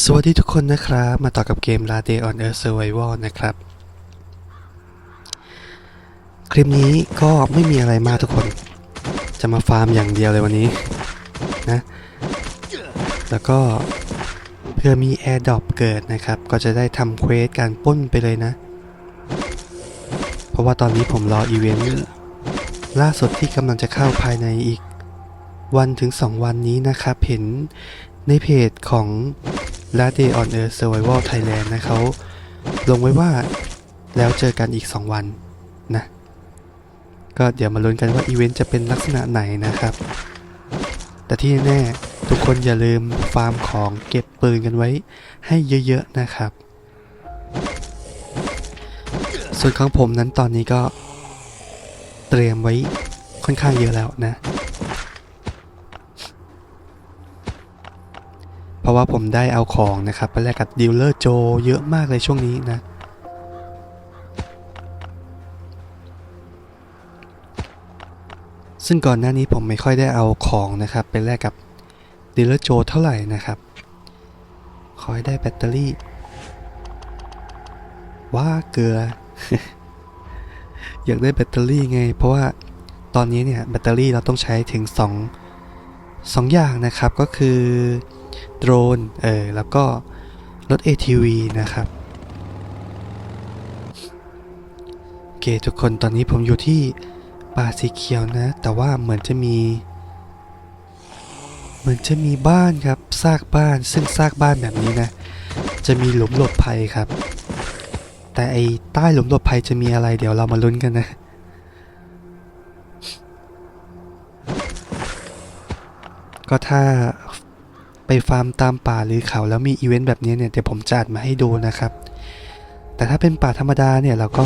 สวัสดีทุกคนนะครับ มาต่อกับเกม La Day on Earth Survival นะครับ คลิปนี้ก็ไม่มีอะไรมากทุกคน จะมาฟาร์มอย่างเดียวเลยวันนี้นะ แล้วก็เพื่อมี Air Drop เกิดนะครับ ก็จะได้ทำเควสการป้นไปเลยนะ เพราะว่าตอนนี้ผมรออีเวนต์ล่าสุดที่กำลังจะเข้าภายในอีกวันถึง 2 วันนี้นะครับ เห็นในเพจของ l a Day on Earth Survival Thailand นะเขาลงไว้ว่าแล้วเจอกันอีก 2 วันนะ ก็เดี๋ยวมาลุ้นกันว่าอีเวนต์จะเป็นลักษณะไหนนะครับ แต่ที่แน่ทุกคนอย่าลืมฟาร์มของเก็บปืนกันไว้ให้เยอะๆนะครับ ส่วนของผมนั้นตอนนี้ก็เตรียมไว้ค่อนข้างเยอะแล้วนะ เพ ราะว่าผมได้เอาของนะครับไปแลกกับดีลเลอร์โจเยอะมากเลยช่วงนี้นะ ซึ่งก่อนหน้านี้ผมไม่ค่อยได้เอาของนะครับไปแลกกับดีลเลอร์โจเท่าไหร่นะครับ ขอให้ได้แบตเตอรี่ ว่าเกลือ อยากได้แบตเตอรี่ไง เพราะว่าตอนนี้เนี่ยแบตเตอรี่เราต้องใช้ถึง 2 2 อย่างนะครับก็คือ โดรนเออแล้วก็รถ ATV นะครับโอเคทุกคนตอนนี้ผมอยู่ที่ป่าสีเขียวนะ แต่ว่าเหมือนจะมี เหมือนจะมีบ้านครับซากบ้านซึ่งซากบ้านแบบนี้นะ จะมีหลุมหลบภัยครับ แต่ไอ้ใต้หลุมหลบภัยจะมีอะไรเดี๋ยวเรามาลุ้นกันนะก็ถ้า ฟาร์มตามป่าหรือเขาแล้วมีอีเวนต์แบบนี้เนี่ยเดี๋ยวผมจัดมาให้ดูนะครับ แต่ถ้าเป็นป่าธรรมดาเนี่ยเราก็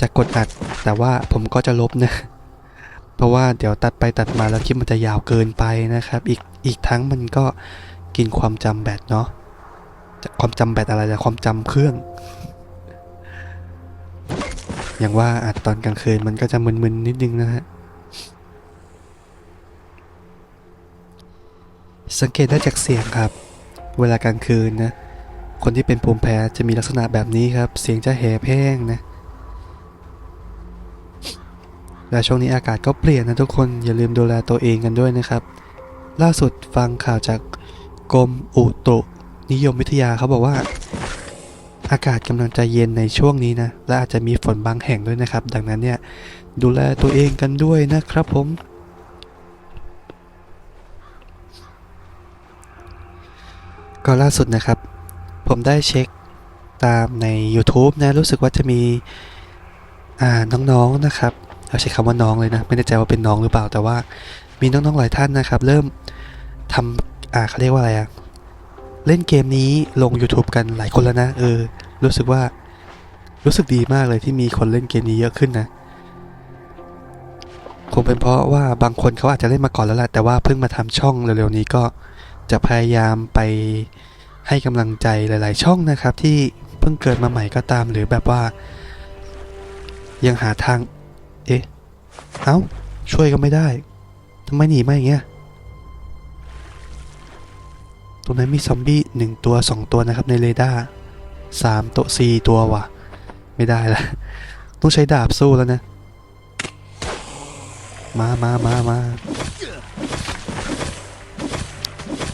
จะกดอัด แต่ว่าผมก็จะลบนะเพราะว่าเดี๋ยวตัดไปตัดมาแล้วคลิปมันจะยาวเกินไปนะครับ อีกอีกทั้งมันก็กินความจำแบตเนาะจะความจำแบตอะไรแต่ความจำเครื่อง อย่างว่าอัดตอนกลางคืนมันก็จะมึนๆนิดนึงนะฮะ สังเกตได้จากเสียงครับ เวลากลางคืนนะ คนที่เป็นภูมิแพ้จะมีลักษณะแบบนี้ครับ เสียงจะแหบแห้งนะ และช่วงนี้อากาศก็เปลี่ยนนะทุกคน อย่าลืมดูแลตัวเองกันด้วยนะครับ ล่าสุดฟังข่าวจากกรมอุตุนิยมวิทยาเขาบอกว่า อากาศกำลังจะเย็นในช่วงนี้นะ และอาจจะมีฝนบางแห่งด้วยนะครับ ดังนั้นเนี่ยดูแลตัวเองกันด้วยนะครับผม ก็ล่าสุดนะครับ ผมได้เช็คตามใน YouTube นะ รู้สึกว่าจะมีอ่าน้องๆนะครับเอาใช้คำว่าน้องเลยนะ ไม่แน่ใจว่าเป็นน้องหรือเปล่า แต่ว่ามีน้องๆหลายท่านนะครับ เริ่มทำอ่าเขาเรียกว่าอะไรอะเล่นเกมนี้ลง YouTube กันหลายคนแล้วนะ เออ รู้สึกว่ารู้สึกดีมากเลยที่มีคนเล่นเกมนี้เยอะขึ้นนะ คงเป็นเพราะว่าบางคนเขาอาจจะเล่นมาก่อนแล้วแหละแต่ว่าเพิ่งมาทำช่องเร็วๆนี้ก็ จะพยายามไปให้กำลังใจหลาย ๆ ช่องนะครับ ที่เพิ่งเกิดมาใหม่ก็ตามหรือแบบว่า ยังหาทาง เอ๊ะ เอ้า ช่วยก็ไม่ได้ทำไมหนีมาอย่างเงี้ยตรงนั้นมีซอมบี้หนึ่งตัวสองตัวนะครับในเรดาร์สามตัวสี่ตัวว่ะ ไม่ได้ละต้องใช้ดาบสู้แล้วนะ มามามามา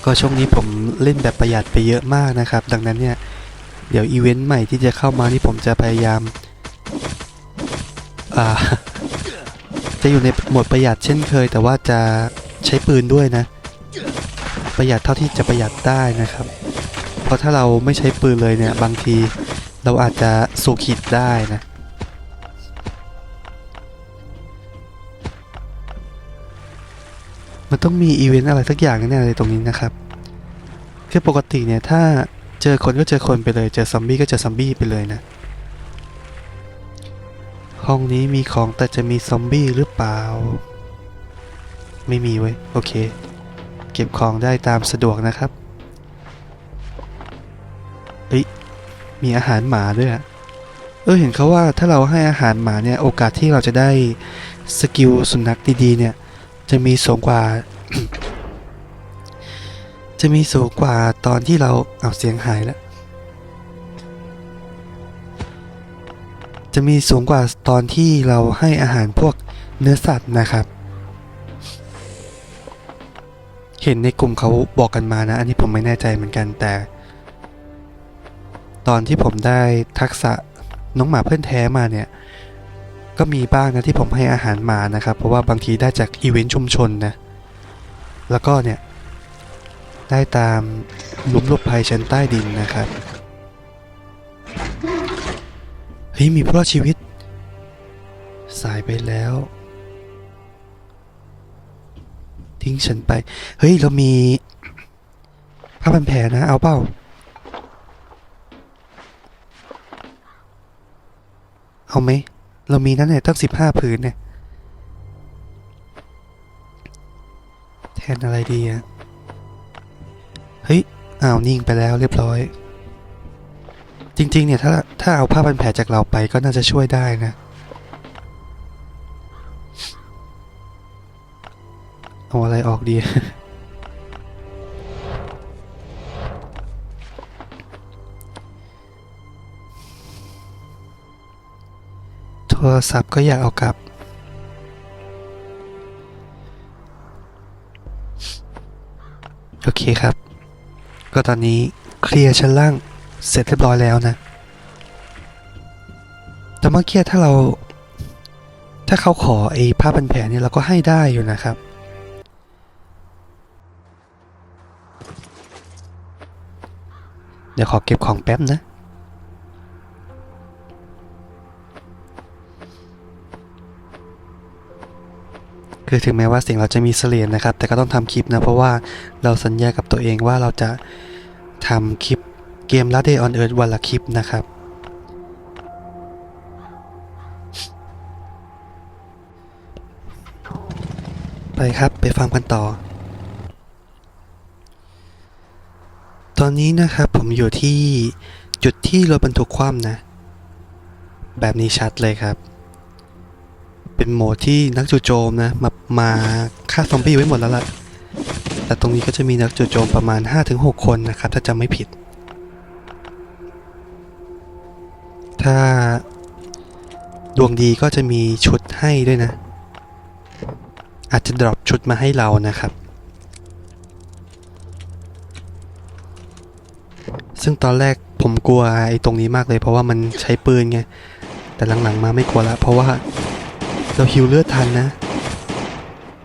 ก็ช่วงนี้ผมเล่นแบบประหยัดไปเยอะมากนะครับ ดังนั้นเนี่ย เดี๋ยวอีเวนต์ใหม่ที่จะเข้ามานี่ผมจะพยายามาจะอยู่ในโหมดประหยัดเช่นเคย แต่ว่าจะใช้ปืนด้วยนะ ประหยัดเท่าที่จะประหยัดได้นะครับ เพราะถ้าเราไม่ใช้ปืนเลยเนี่ย บางทีเราอาจจะสูขีดได้นะ มันต้องมีอีเวนต์อะไรสักอย่างแน่เลยตรงนี้นะครับ คือปกติเนี่ยถ้าเจอคนก็เจอคนไปเลย เจอซอมบี้ก็เจอซอมบี้ไปเลยนะ ห้องนี้มีของแต่จะมีซอมบี้หรือเปล่า ไม่มีเว้ยโอเค เก็บของได้ตามสะดวกนะครับเฮ้ยมีอาหารหมาด้วยอะเออเห็นเขาว่าถ้าเราให้อาหารหมาเนี่ยโอกาสที่เราจะได้สกิลสุนัขดีๆเนี่ย จะมีสูงกว่า จะมีสูงกว่าตอนที่เราเอาเสียงหายแล้วจะมีสูงกว่าตอนที่เราให้อาหารพวกเนื้อสัตว์นะครับ เห็นในกลุ่มเขาบอกกันมานะ อันนี้ผมไม่แน่ใจเหมือนกันแต่ ตอนที่ผมได้ทักษะน้องหมาเพื่อนแท้มาเนี่ย ก็มีบ้างนะที่ผมให้อาหารหมานะครับ เพราะว่าบางทีได้จากอีเวนต์ชุมชนนะ แล้วก็เนี่ย ได้ตามหลุมหลบภัยชั้นใต้ดินนะครับเฮ้ยมีผู้รอดชีวิต สายไปแล้ว ทิ้งฉันไป เฮ้ย เรามีผ้าพันแผลนะ เอาเปล่าเอาไหม เรามีนั่นเนี่ยตั้งสิบห้าผืนเนี่ย แทนอะไรดีอะเฮ้ย อ้าวนิ่งไปแล้วเรียบร้อย จริง ๆ เนี่ย ถ้าถ้าเอาผ้าพันแผลจากเราไปก็น่าจะช่วยได้นะ เอาอะไรออกดี รศัพท์ก็อยากเอากลับ โอเคครับ ก็ตอนนี้เคลียร์ชั้นล่างเสร็จเรียบร้อยแล้วนะ แต่เมื่อกี้ถ้าเรา ถ้าเขาขอไอ้ผ้าพันแผลเนี่ยเราก็ให้ได้อยู่นะครับเดี๋ยวขอเก็บของแป๊บนะ คือถึงแม้ว่าเสียงเราจะมีเสลียนนะครับ แต่ก็ต้องทำคลิปนะ เพราะว่าเราสัญญากับตัวเองว่าเราจะทำคลิปเกม l a d Day on Earth วันละคลิปนะครับไปครับไปฟังกันต่อ ตอนนี้นะครับผมอยู่ที่จุดที่รถบรรทุกคว่ำนะ แบบนี้ชัดเลยครับ เป็นโหมดที่นักจู่โจมนะมามาฆ่าซอมบี้ไว้หมดแล้วล่ะแต่ตรงนี้ก็จะมีนักจู่โจมประมาณ 5-6 คนนะครับ ถ้าจำไม่ผิด ถ้าดวงดีก็จะมีชุดให้ด้วยนะ อาจจะดรอปชุดมาให้เรานะครับ ซึ่งตอนแรกผมกลัวไอ้ตรงนี้มากเลยเพราะว่ามันใช้ปืนไง แต่หลังๆมาไม่กลัวละเพราะว่า เราฮิวเลือดทันนะ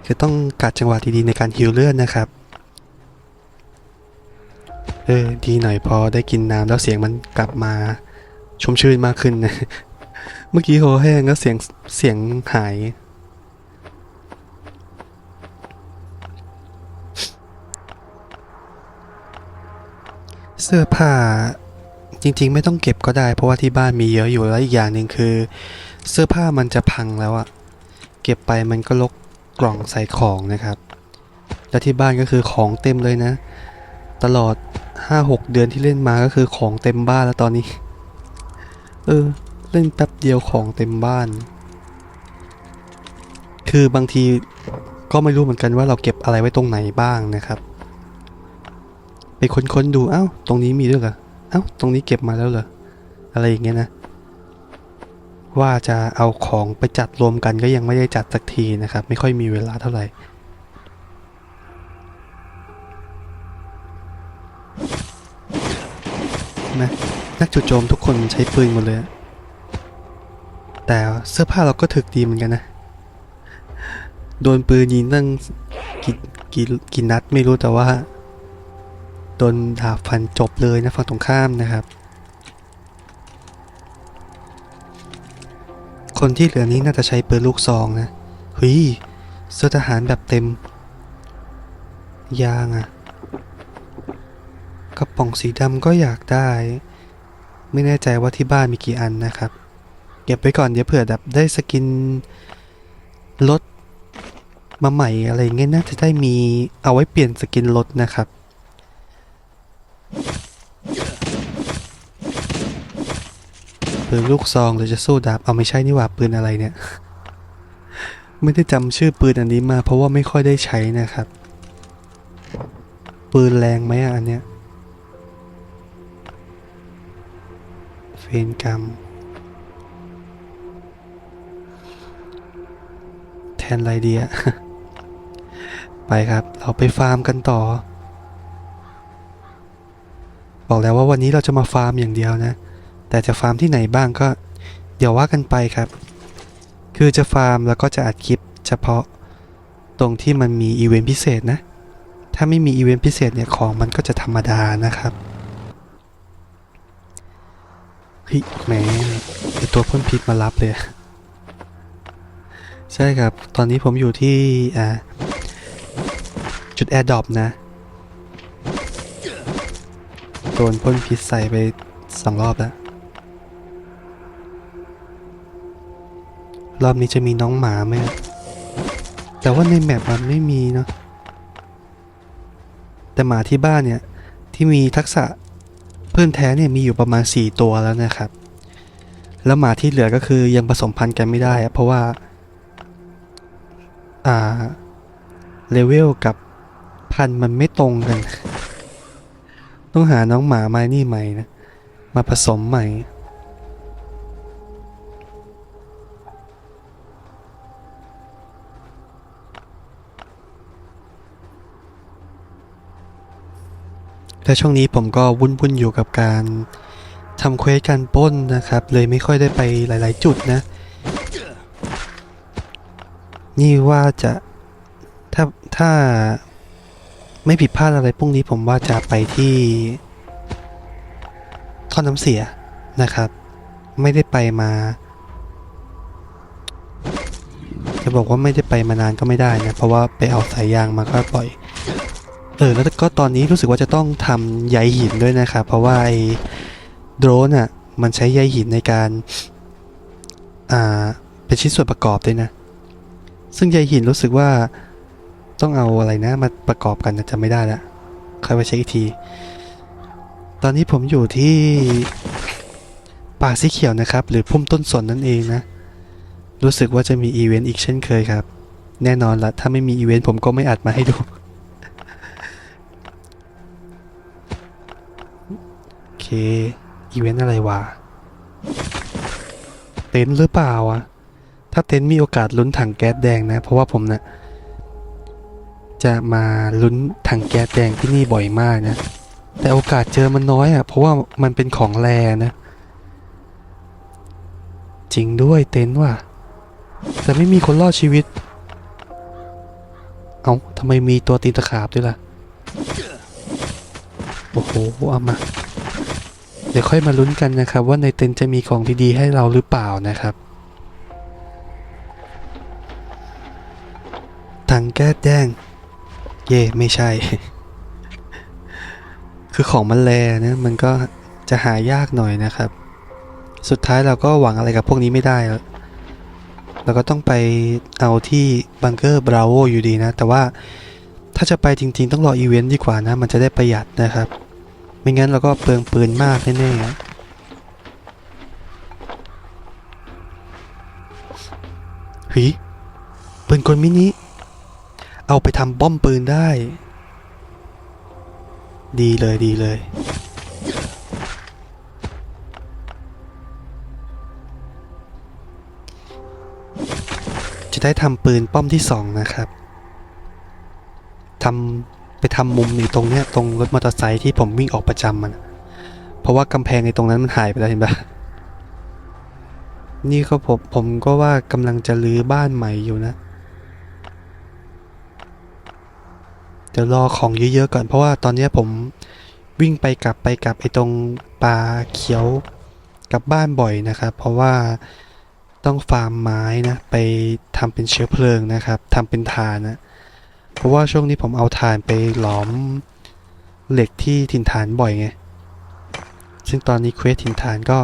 คือต้องกัดจังหวะดีๆในการฮิวเลือดนะครับ เออดีหน่อยพอได้กินน้ำแล้วเสียงมันกลับมาชุ่มชื่นมากขึ้นนะ เมื่อกี้โหแห้งแล้วเสียงเสียงหาย เสื้อผ้าจริง ๆ ไม่ต้องเก็บก็ได้ เพราะว่าที่บ้านมีเยอะอยู่แล้วอีกอย่างหนึ่งคือ เสื้อผ้ามันจะพังแล้วอะ ก็บไปมันก็ลกกล่องใส่ของนะครับ แล้วที่บ้านก็คือของเต็มเลยนะ ตลอด 5-6 เดือนที่เล่นมาก็คือของเต็มบ้านแล้วตอนนี้ เออ เล่นแป๊บเดียวของเต็มบ้าน คือบางทีก็ไม่รู้เหมือนกันว่าเราเก็บอะไรไว้ตรงไหนบ้างนะครับไปค้นๆดู เอ้า ตรงนี้มีด้วยเหรอ เอ้า ตรงนี้เก็บมาแล้วเหรอ อะไรอย่างเงี้ยนะ ว่าจะเอาของไปจัดรวมกันก็ยังไม่ได้จัดสักทีนะครับ ไม่ค่อยมีเวลาเท่าไหร่นะนักจู่โจมทุกคนใช้ปืนหมดเลย แต่เสื้อผ้าเราก็ถึกดีเหมือนกันนะ โดนปืนยิงตั้งกี่กี่กี่นัดไม่รู้แต่ว่า โดนดาบฟันจบเลยนะฝั่งตรงข้ามนะครับ คนที่เหลือนี้น่าจะใช้ปืนลูกซองนะเฮ้ยเสื้อทหารแบบเต็ม ยางอะกระป๋องสีดำก็อยากได้ ไม่แน่ใจว่าที่บ้านมีกี่อันนะครับ เก็บไว้ก่อนเดี๋ยวเผื่อแบบได้สกินรถมาใหม่อะไรเงี้ยน่าจะได้มีเอาไว้เปลี่ยนสกินรถนะครับ ปืนลูกซองหรือจะสู้ดาบเอาไม่ใช่นี่หว่าปืนอะไรเนี่ย ไม่ได้จำชื่อปืนอันนี้มา เพราะว่าไม่ค่อยได้ใช้นะครับ ปืนแรงไหมอะอันเนี้ยเฟนกรรมแทนไรเดีอะไปครับ เราไปฟาร์มกันต่อ บอกแล้วว่าวันนี้เราจะมาฟาร์มอย่างเดียวนะ แต่จะฟาร์มที่ไหนบ้างก็เดี๋ยวว่ากันไปครับ คือจะฟาร์มแล้วก็จะอัดคลิปเฉพาะตรงที่มันมีอีเวนต์พิเศษนะ ถ้าไม่มีอีเวนต์พิเศษเนี่ยของมันก็จะธรรมดานะครับเฮ้ยแหมไอตัวพ่นพิษมารับเลย ใช่ครับ ตอนนี้ผมอยู่ที่อ่าจุดแอร์ดรอปนะโดนพ่นพิษใส่ไปสองรอบแล้ว รอบนี้จะมีน้องหมาไหมแต่ว่าในแมปมันไม่มีเนาะแต่หมาที่บ้านเนี่ย ที่มีทักษะเพื่อนแท้เนี่ยมีอยู่ประมาณ 4 ตัวแล้วนะครับ แล้วหมาที่เหลือก็คือยังผสมพันธุ์กันไม่ได้ เพราะว่า อ่าเลเวลกับพันธุ์มันไม่ตรงกัน ต้องหาน้องหมามานี่ใหม่นะ มาผสมใหม่ และช่วงนี้ผมก็วุ่นๆอยู่กับการทำเควสการป้นนะครับ เลยไม่ค่อยได้ไปหลาย ๆ จุดนะ นี่ว่าจะถ้าถ้าไม่ผิดพลาดอะไรพรุ่งนี้ผมว่าจะไปที่ท่อน้ำเสียนะครับ ไม่ได้ไปมา จะบอกว่าไม่ได้ไปมานานก็ไม่ได้นะ เพราะว่าไปเอาสายยางมาก็ปล่อย เออแล้วก็ตอนนี้รู้สึกว่าจะต้องทำใยหินด้วยนะครับ เพราะว่าไอ้โดรนอะมันใช้ใยหินในการอ่าเป็นชิ้นส่วนประกอบด้วยนะ ซึ่งใยหินรู้สึกว่าต้องเอาอะไรนะมาประกอบกันนะจำไม่ได้ละค่อยไปเช็คอีกที ตอนนี้ผมอยู่ที่ป่าสีเขียวนะครับ หรือพุ่มต้นสนนั่นเองนะ รู้สึกว่าจะมีอีเวนต์อีกเช่นเคยครับ แน่นอนละถ้าไม่มีอีเวนต์ผมก็ไม่อัดมาให้ดู อเคอีเวนต์อะไรวะ เต็นหรือเปล่าวะ ถ้าเต็นมีโอกาสลุ้นถังแก๊สแดงนะ เพราะว่าผมนะ่ะจะมาลุ้นถังแก๊สแดงที่นี่บ่อยมากนะ แต่โอกาสเจอมันน้อยอะ่ะ เพราะว่ามันเป็นของแรนะ จริงด้วยเต็นว่ะแต่ไม่มีคนรอดชีวิต เอา้าทำไมมีตัวตีนตะขาบด้วยล่ะ โอ้โห เอามา เดี๋ยวค่อยมาลุ้นกันนะครับ ว่าในเต็นท์จะมีของดีๆให้เราหรือเปล่านะครับ ถังแก๊สแดงเย่ไม่ใช่ คือของมันแรนะมันก็จะหายากหน่อยนะครับ สุดท้ายเราก็หวังอะไรกับพวกนี้ไม่ได้เราก็ต้องไปเอาที่บังเกอร์บราโวอยู่ดีนะ แต่ว่าถ้าจะไปจริงๆ ต้องรออีเวนต์ดีกว่านะ มันจะได้ประหยัดนะครับ ไม่งั้นเราก็เปลืองปืนมากแน่ๆเฮ้ยปืนกลมินิ เอาไปทำบ้อมปืนได้ ดีเลยดีเลย จะได้ทำปืนป้อมที่สองนะครับทำ ไปทำมุมอยู่ตรงเนี้ยตรงรถมอเตอร์ไซค์ที่ผมวิ่งออกประจำมันเพราะว่ากำแพงในตรงนั้นมันหายไปแล้วเห็นปะนี่ก็ผมผมก็ว่ากำลังจะรื้อบ้านใหม่อยู่นะเดี๋ยวรอของเยอะๆก่อนเพราะว่าตอนนี้ผมวิ่งไปกลับไปกลับไอ้ตรงป่าเขียวกลับบ้านบ่อยนะครับ เพราะว่าต้องฟาร์มไม้นะ ไปทำเป็นเชื้อเพลิงนะครับทำเป็นถ่านนะ เพราะว่าช่วงนี้ผมเอาถ่านไปหลอมเหล็กที่ถิ่นฐานบ่อยไง ซึ่งตอนนี้เควสถิ่นฐานก็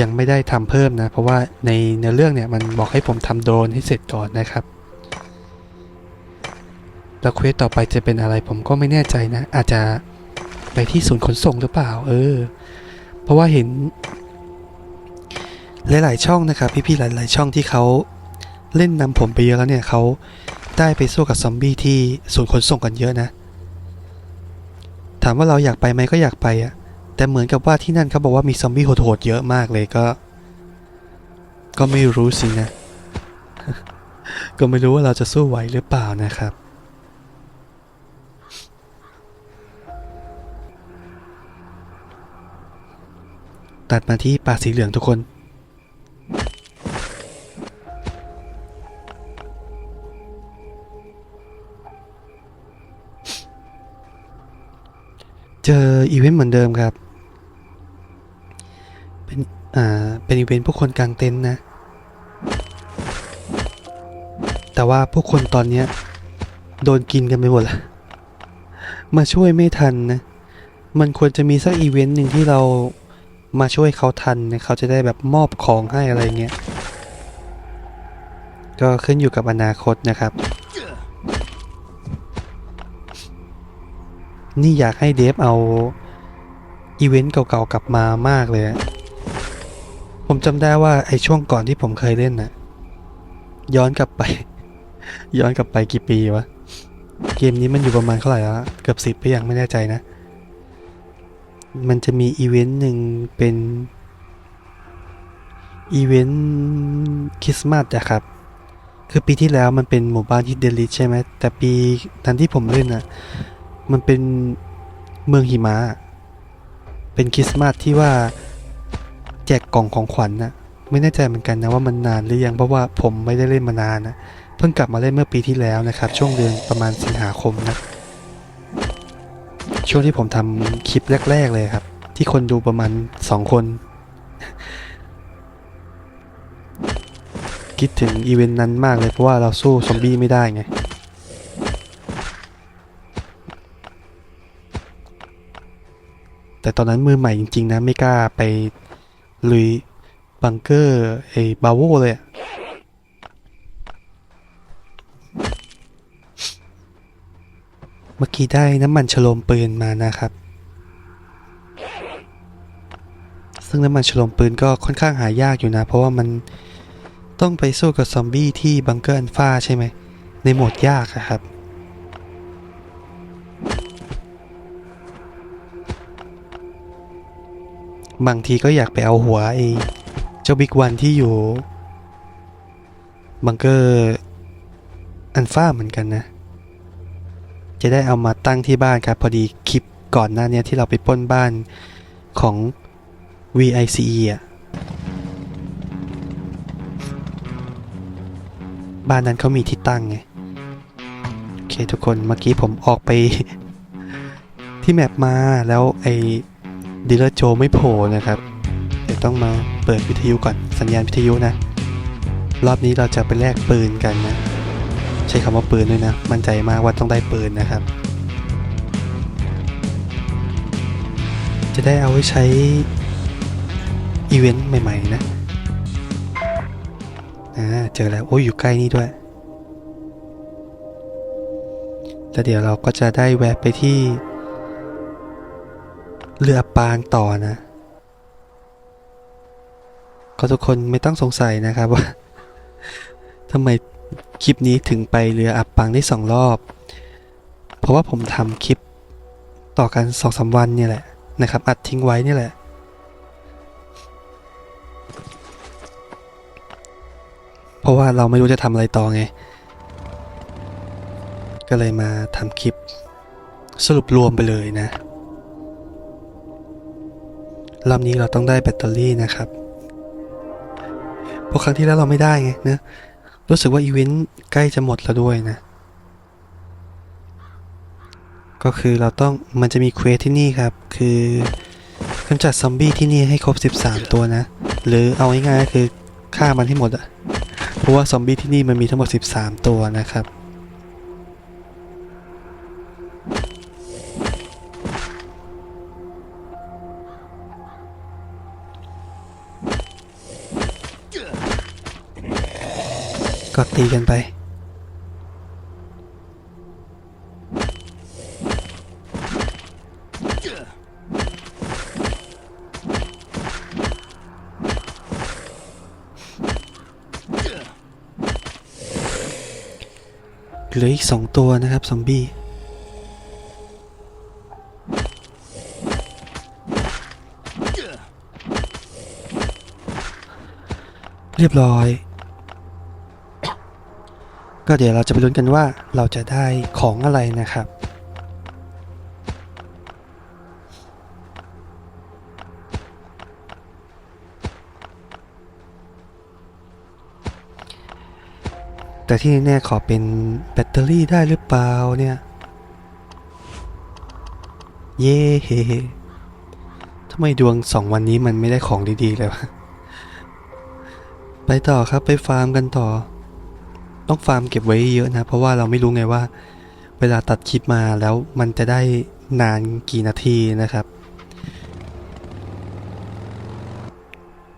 ยังไม่ได้ทำเพิ่มนะ เพราะว่าในเนื้อเรื่องเนี่ยมันบอกให้ผมทำโดรนให้เสร็จก่อนนะครับ แล้วเควสต่อไปจะเป็นอะไรผมก็ไม่แน่ใจนะ อาจจะไปที่ศูนย์ขนส่งหรือเปล่า เออ เพราะว่าเห็น หลาย ๆ ช่องนะครับ พี่ ๆ หลาย ๆ ช่องที่เขาเล่นนำผมไปเยอะแล้วเนี่ยเขา ได้ไปสู้กับซอมบี้ที่ศูนย์ขนส่งกันเยอะนะ ถามว่าเราอยากไปไหมก็อยากไปอะแต่เหมือนกับว่าที่นั่นเขาบอกว่ามีซอมบี้โหดๆเยอะมากเลยก็ ก็ไม่รู้สินะ ก็ไม่รู้ว่าเราจะสู้ไหวหรือเปล่านะครับ ตัดมาที่ป่าสีเหลืองทุกคน เจออีเวนต์เหมือนเดิมครับ เป็นอ่าเป็นอีเวนต์ผู้คนกลางเต็นท์นะ แต่ว่าผู้คนตอนเนี้ยโดนกินกันไปหมดละมาช่วยไม่ทันนะ มันควรจะมีสักอีเวนต์หนึ่งที่เรามาช่วยเขาทันนะเขาจะได้แบบมอบของให้อะไรเงี้ย ก็ขึ้นอยู่กับอนาคตนะครับ นี่อยากให้เดฟเอา อีเวนต์เก่าๆกลับมามากเลย ผมจำได้ว่าไอ้ช่วงก่อนที่ผมเคยเล่นน่ะ ย้อนกลับไป ย้อนกลับไปกี่ปีวะ เกมนี้มันอยู่ประมาณเท่าไหร่แล้วเกือบสิบไปยังไม่แน่ใจนะ มันจะมีอีเวนต์หนึ่งเป็นอีเวนต์คริสต์มาสอะครับ คือปีที่แล้วมันเป็นหมู่บ้านที่เดลิทใช่ไหมแต่ปีนั้นที่ผมเล่นอะ มันเป็นเมืองหิมะ เป็นคริสต์มาสที่ว่าแจกกล่องของขวัญน่ะไม่แน่ใจเหมือนกันนะว่ามันนานหรือยังเพราะว่าผมไม่ได้เล่นมานานนะ เพิ่งกลับมาเล่นเมื่อปีที่แล้วนะครับ ช่วงเดือนประมาณสิงหาคมนะ ช่วงที่ผมทำคลิปแรก ๆ เลยครับ ที่คนดูประมาณสองคน คิดถึงอีเวนต์นั้นมากเลยเพราะว่าเราสู้ซอมบี้ไม่ได้ไง แต่ตอนนั้นมือใหม่จริง ๆ นะ ไม่กล้าไปลุยบังเกอร์ไอ้บาโวเลยอะเมื่อกี้ได้น้ำมันฉโลมปืนมานะครับ ซึ่งน้ำมันฉโลมปืนก็ค่อนข้างหายากอยู่นะ เพราะว่ามันต้องไปสู้กับซอมบี้ที่บังเกอร์อันฟ้าใช่ไหม ในโหมดยากครับ บางทีก็อยากไปเอาหัวไอ้เจ้าบิ๊กวันที่อยู่บังเกอร์อันฟ้าเหมือนกันนะ จะได้เอามาตั้งที่บ้านครับ พอดีคลิปก่อนหน้านี้ที่เราไปป้นบ้านของ VICE อะบ้านนั้นเขามีที่ตั้งไง โอเคทุกคนเมื่อกี้ผมออกไป ที่แมปมาแล้วไอ ดีลเลอร์โจไม่โผล่นะครับเดี๋ยวต้องมาเปิดวิทยุก่อนสัญญาณวิทยุนะ รอบนี้เราจะไปแลกปืนกันนะ ใช้คำว่าปืนด้วยนะ มั่นใจมากว่าต้องได้ปืนนะครับ จะได้เอาไว้ใช้อีเวนต์ใหม่ ๆ นะอ่าเจอแล้ว โอ้ยอยู่ใกล้นี่ด้วยแล้วเดี๋ยวเราก็จะได้แวะไปที่ เรือปางต่อนะ ก็ทุกคนไม่ต้องสงสัยนะครับว่าทำไมคลิปนี้ถึงไปเรืออับปังได้สองรอบ เพราะว่าผมทำคลิปต่อกันสองสาวันเนี่ยแหละนะครับ อัดทิ้งไว้นี่แหละ เพราะว่าเราไม่รู้จะทำอะไรต่อไง ก็เลยมาทำคลิปสรุปรวมไปเลยนะ รอบนี้เราต้องได้แบตเตอรี่นะครับพราะครั้งที่แล้วเราไม่ได้ไงนะรู้สึกว่าอีเวนต์ใกล้จะหมดแล้วด้วยนะ ก็คือเราต้องมันจะมีเควสที่นี่ครับ คือกำจัดซอมบี้ที่นี่ให้ครบ 13 ตัวนะ หรือเอาง่ายๆก็คือฆ่ามันให้หมดอะเพราะว่าซอมบี้ที่นี่มันมีทั้งหมด 13 ตัวนะครับ ก็ตีกันไป เหลืออีกสองตัวนะครับ ซอมบี้เรียบร้อย ก็เดี๋ยวเราจะไปลุ้นกันว่าเราจะได้ของอะไรนะครับ แต่ที่แน่ขอเป็นแบตเตอรี่ได้หรือเปล่าเนี่ย เย้เฮ้ทำไมดวงสองวันนี้มันไม่ได้ของดีๆเลยวะ ไปต่อครับไปฟาร์มกันต่อ ต้องฟาร์มเก็บไว้เยอะนะ เพราะว่าเราไม่รู้ไงว่า เวลาตัดคลิปมาแล้วมันจะได้นานกี่นาทีนะครับ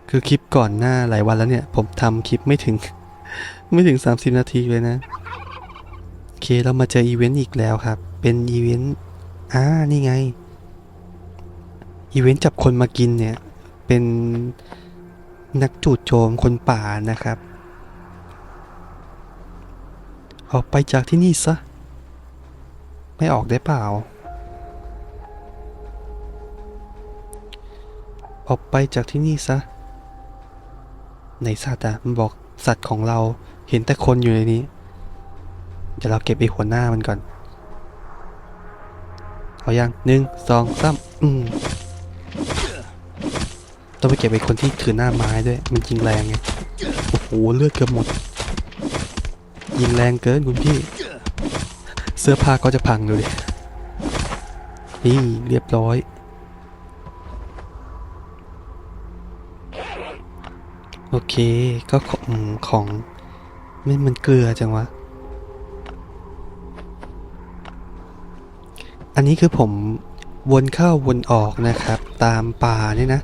คือคลิปก่อนหน้าหลายวันแล้วเนี่ย ผมทำคลิปไม่ถึง ไม่ถึง 30 นาทีเลยนะ โอเคเรามาเจออีเวนต์อีกแล้วครับ เป็นอีเวนต์อ่านี่ไง อีเวนต์จับคนมากินเนี่ย เป็นนักจู่โจมคนป่านะครับ ออกไปจากที่นี่ซะ ไม่ออกได้เปล่า ออกไปจากที่นี่ซะไหนสัตว์อะมันบอกสัตว์ของเราเห็นแต่คนอยู่ในนี้ เดี๋ยวเราเก็บไอ้หัวหน้ามันก่อน เอายังหนึ่งสองสามอืมต้องไปเก็บไอ้คนที่ถือหน้าไม้ด้วย มันยิงแรงไง โอ้โห เลือดเกือบหมด ยิงแรงเกินคุณพี่ เสื้อผ้าก็จะพังดูดินี่เรียบร้อย โอเคก็ของของไม่มันเกลือจังวะ อันนี้คือผมวนเข้าวนออกนะครับ ตามป่าเนี่ยนะ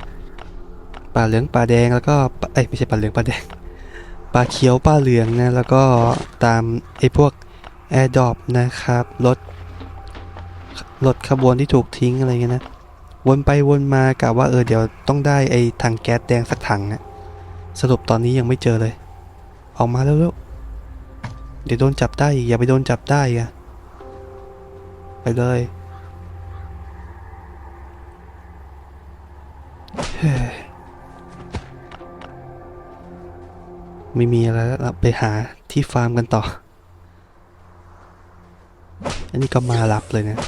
ป่าเหลืองป่าแดงแล้วก็ปะเอ้ยไม่ใช่ป่าเหลืองป่าแดง ป่าเขียวป่าเหลืองนะแล้วก็ตามไอ้พวกแอร์ดอปนะครับรถรถขบวนที่ถูกทิ้งอะไรเงี้ยนะ วนไปวนมากะว่าเออเดี๋ยวต้องได้ไอ้ถังแก๊สแดงสักถังนะสรุปตอนนี้ยังไม่เจอเลย ออกมาแล้วแล้วเดี๋ยวโดนจับได้อีกอย่าไปโดนจับได้อะไปเลย ไม่มีอะไรแล้วไปหาที่ฟาร์มกันต่อ อันนี้ก็มาลับเลยนะ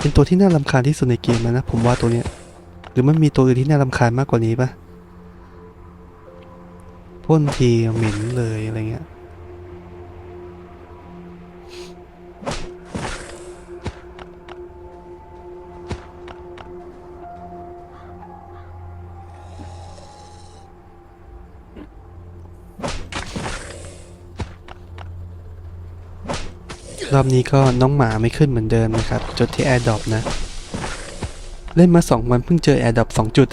เป็นตัวที่น่าลำคาญที่สุดในเกมแล้วนะ ผมว่าตัวเนี้ย หรือมันมีตัวอื่นที่น่าลำคาญมากกว่านี้ปะพ่นทีเหม็นเลยอะไรเงี้ย รอบนี้ก็น้องหมาไม่ขึ้นเหมือนเดิมนะครับ จุดที่แอร์ดรอปนะ เล่นมาสองวันเพิ่งเจอแอร์ดรอปสองจุด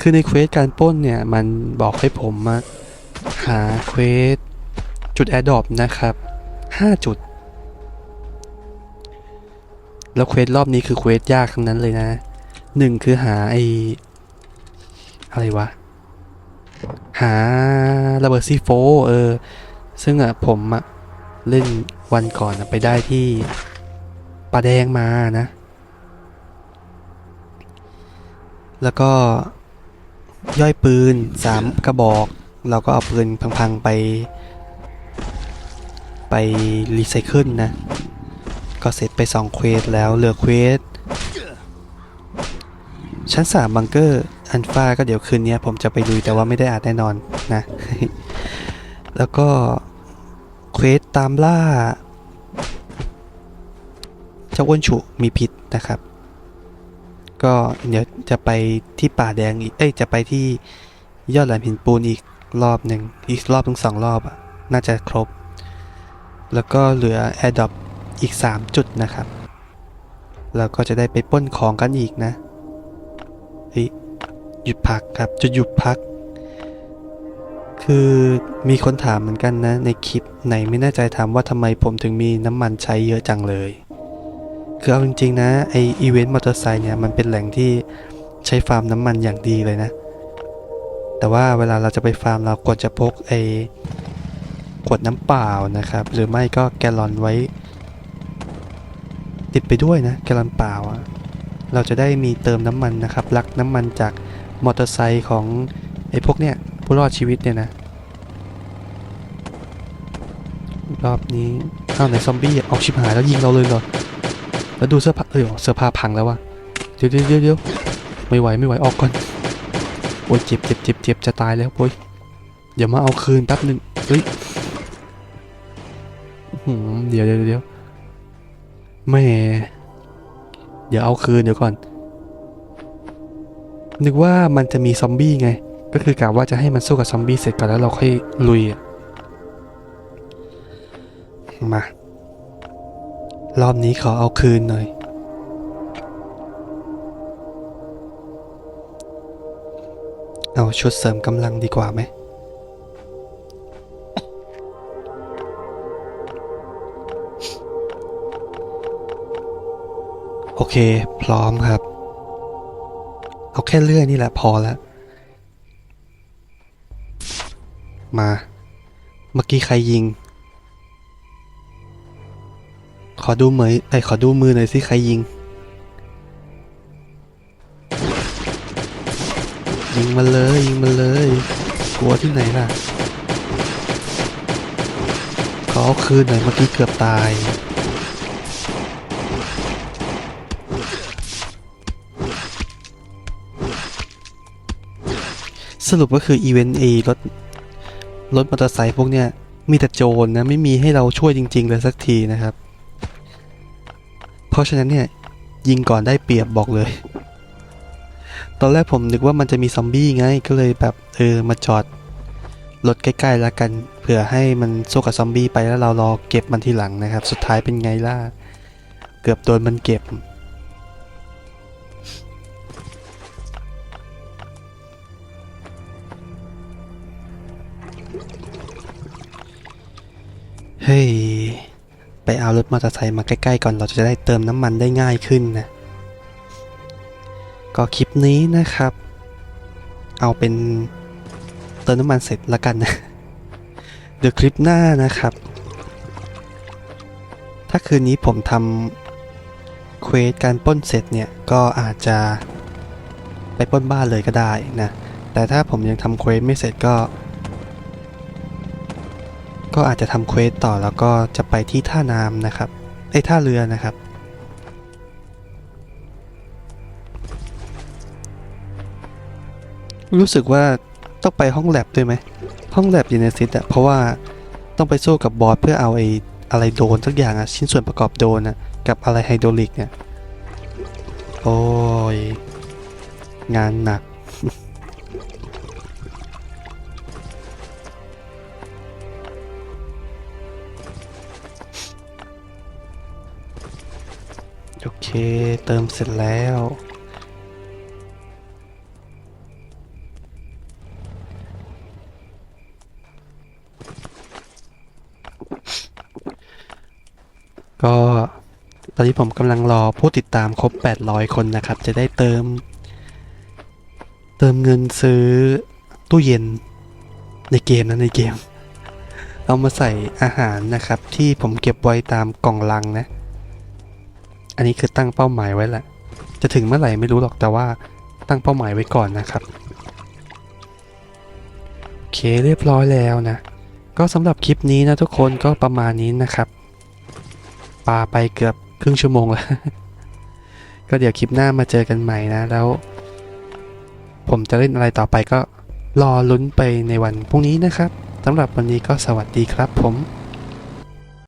คือในเควสการป้นเนี่ย มันบอกให้ผมมาหาเควสจุดแอร์ดรอปนะครับห้าจุด แล้วเควสรอบนี้คือเควสยากทั้งนั้นเลยนะหนึ่งคือหาไออะไรวะ หาระเบิดซีโฟเออ ซึ่งอะผมอะ เล่นวันก่อนไปได้ที่ป่าแดงมานะ แล้วก็ย่อยปืนสามกระบอก เราก็เอาปืนพังๆไป ไปรีไซเคิลนะ ก็เสร็จไปสองเควสแล้วเหลือเควสชั้นสามบังเกอร์อันฟาก็เดี๋ยวคืนนี้ผมจะไปลุยแต่ว่าไม่ได้อาจแน่นอนนะ แล้วก็ เควสตามล่าเจ้าอ้วนฉุมีพิษนะครับ ก็เดี๋ยวจะไปที่ป่าแดงอีกเอ้ยจะไปที่ยอดแหลมหินปูนอีกรอบหนึ่งอีกรอบถึงสองรอบอะน่าจะครบ แล้วก็เหลือแอร์ดอปอีก 3 จุดนะครับ แล้วก็จะได้ไปป้นของกันอีกนะเฮ้ยหยุดพักครับจะหยุดพัก คือมีคนถามเหมือนกันนะ ในคลิปไหนไม่แน่ใจถามว่าทำไมผมถึงมีน้ำมันใช้เยอะจังเลย คือเอาจริงๆนะไออีเวนต์มอเตอร์ไซค์เนี่ยมันเป็นแหล่งที่ใช้ฟาร์มน้ำมันอย่างดีเลยนะ แต่ว่าเวลาเราจะไปฟาร์มเราควรจะพกไอขวดน้ำเปล่านะครับ หรือไม่ก็แกลลอนไว้ ติดไปด้วยนะ แกลลอนเปล่าอะเราจะได้มีเติมน้ำมันนะครับลักน้ำมันจากมอเตอร์ไซค์ของไอพวกเนี้ย ผู้รอดชีวิตเนี่ยนะ รอบนี้อ้าวไหนซอมบี้อออกชิบหายแล้วยิงเราเลยเหรอ แล้วดูเสื้อผ้าเอ้ยเสื้อผ้าพังแล้ววะเดี๋ยวเดี๋ยวเดี๋ยวเดี๋ยวไม่ไหวไม่ไหวออกก่อน โอ้ยเจ็บเจ็บเจ็บเจ็บจะตายแล้วโอ้ยเดี๋ยวมาเอาคืนแป๊บหนึ่งเฮ้ยเดี๋ยวเดี๋ยวเดี๋ยวแม่เดี๋ยวเอาคืนเดี๋ยวก่อน นึกว่ามันจะมีซอมบี้ไง ก็คือกะว่าจะให้มันสู้กับซอมบี้เสร็จก่อนแล้วเราค่อยลุยมารอบนี้ขอเอาคืนหน่อย เอาชุดเสริมกำลังดีกว่าไหมโอเค พร้อมครับ เอาแค่เลื่อยนี่แหละพอแล้ว มา เมื่อกี้ใครยิง ขอดูเหมยไอขอดูมือหน่อยสิใครยิง ยิงมันเลยยิงมันเลย กลัวที่ไหนล่ะ ขอเอาคืนหน่อยเมื่อกี้เกือบตายสรุปก็คืออีเวนต์เอรถ รถมอเตอร์ไซค์พวกเนี้ยมีแต่โจรนะไม่มีให้เราช่วยจริง ๆ เลยสักทีนะครับ เพราะฉะนั้นเนี่ยยิงก่อนได้เปรียบบอกเลย ตอนแรกผมนึกว่ามันจะมีซอมบี้ไงก็เลยแบบเออมาจอดรถใกล้ๆแล้วกันเผื่อให้มันสู้กับซอมบี้ไปแล้วเรารอเก็บมันทีหลังนะครับ สุดท้ายเป็นไงล่ะ เกือบโดนมันเก็บ เฮ้ย ไปเอารถมอเตอร์ไซค์มาใกล้ๆก่อนเราจะได้เติมน้ำมันได้ง่ายขึ้นนะ ก็คลิปนี้นะครับ เอาเป็นเติมน้ำมันเสร็จแล้วกันนะเดี๋ยวคลิปหน้านะครับ ถ้าคืนนี้ผมทำเควสการป้นเสร็จเนี่ยก็อาจจะไปป้นบ้านเลยก็ได้นะ แต่ถ้าผมยังทำเควสไม่เสร็จก็ ก็อาจจะทำเควสต่อแล้วก็จะไปที่ท่าน้ำนะครับไอ้ท่าเรือนะครับ รู้สึกว่าต้องไปห้องแลบด้วยไหมห้องแลบยูเนซิตอะเพราะว่าต้องไปสู้กับบอสเพื่อเอาไอ้อะไรโดนสักอย่างอะชิ้นส่วนประกอบโดนอะกับอะไรไฮโดรลิกเนี่ย โอ้ย งานหนัก โอเค เติมเสร็จแล้ว ก็ตอนนี้ผมกำลังรอผู้ติดตามครบ 800 คนนะครับ จะได้เติม เติมเงินซื้อตู้เย็นในเกมนะในเกม เอามาใส่อาหารนะครับ ที่ผมเก็บไว้ตามกล่องลังนะ อันนี้คือตั้งเป้าหมายไว้แหละ จะถึงเมื่อไหร่ไม่รู้หรอกแต่ว่าตั้งเป้าหมายไว้ก่อนนะครับโอเคเรียบร้อยแล้วนะ ก็สำหรับคลิปนี้นะทุกคนก็ประมาณนี้นะครับปาไปเกือบครึ่งชั่วโมงแล้ว ก็เดี๋ยวคลิปหน้ามาเจอกันใหม่นะ แล้ว ผมจะเล่นอะไรต่อไปก็รอลุ้นไปในวันพรุ่งนี้นะครับสำหรับวันนี้ก็สวัสดีครับผม